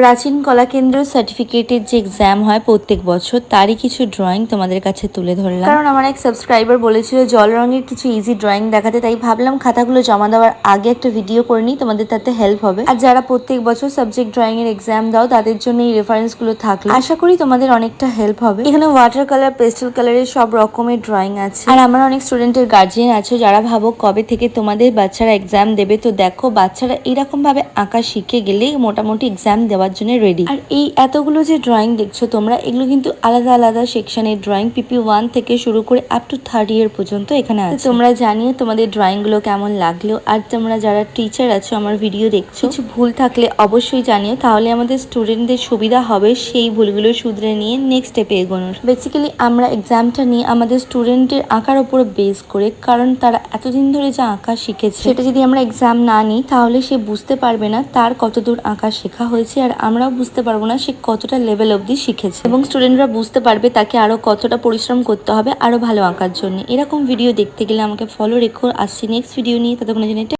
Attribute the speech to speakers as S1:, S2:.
S1: প্রাচীন কলাকেন্দ্র সার্টিফিকেটের যে এক্সাম হয় প্রত্যেক বছর, তারই কিছু ড্রয়িং তোমাদের কাছে তুলে ধরলাম। কারণ আমার এক সাবস্ক্রাইবার বলেছিল, জল রঙের কিছু ইজি ড্রয়িং দেখাতে। তাই ভাবলাম খাতাগুলো জমা দেওয়ার আগে একটা ভিডিও করে নিই, তোমাদের তাতে হেল্প হবে। আর যারা প্রত্যেক বছর সাবজেক্ট ড্রয়িং এর এক্সাম দাও, তাদের জন্য এই রেফারেন্সগুলো থাকলে। আশা করি তোমাদের অনেকটা হেল্প হবে। এখানে ওয়াটার কালার পেস্টেল কালারের সব রকমের ড্রয়িং আছে। আর আমার অনেক স্টুডেন্টের গার্জিয়ান আছে, যারা ভাবো কবে থেকে তোমাদের বাচ্চারা এক্সাম দেবে। তো দেখো, বাচ্চারা এরকম ভাবে আঁকা শিখে গেলেই মোটামুটি এক্সাম দেওয়ার জন্য রেডি আর এই এতগুলো যে ড্রয়িং দেখছ তোমরা এগুলো কিন্তু আলাদা আলাদা সেকশনের ড্রয়িং পিপি ওয়ান থেকে শুরু করে আপ টু থার্ড ইয়ার পর্যন্ত এখানে আছে। তোমরা জানিও তোমাদের ড্রয়িংগুলো কেমন লাগল আর তোমরা যারা টিচার আছো আমার ভিডিও দেখছ কিছু ভুল থাকলে অবশ্যই জানিও তাহলে আমাদের স্টুডেন্টদের সুবিধা হবে সেই ভুলগুলো শুধরে নিয়ে নেক্সট স্টেপে এগোনোর। বেসিক্যালি আমরা এক্সামটা নিয়ে আমাদের স্টুডেন্টের আঁকার উপর বেস করে কারণ তারা এতদিন ধরে যা আঁকা শিখেছে সেটা যদি আমরা এক্সাম না নিই তাহলে সে বুঝতে পারবে না তার কতদূর আঁকা শেখা হয়েছে আর আমরাও বুঝতে পারব না সে কতটা লেভেল অব্দি শিখেছে। এবং স্টুডেন্টরা বুঝতে পারবে তাকে আরও কতটা পরিশ্রম করতে হবে আরও ভালো আঁকার জন্য। এরকম ভিডিও দেখতে গেলে আমাকে ফলো রেখো। আসছি নেক্সট ভিডিও নিয়ে। ততক্ষণের জন্য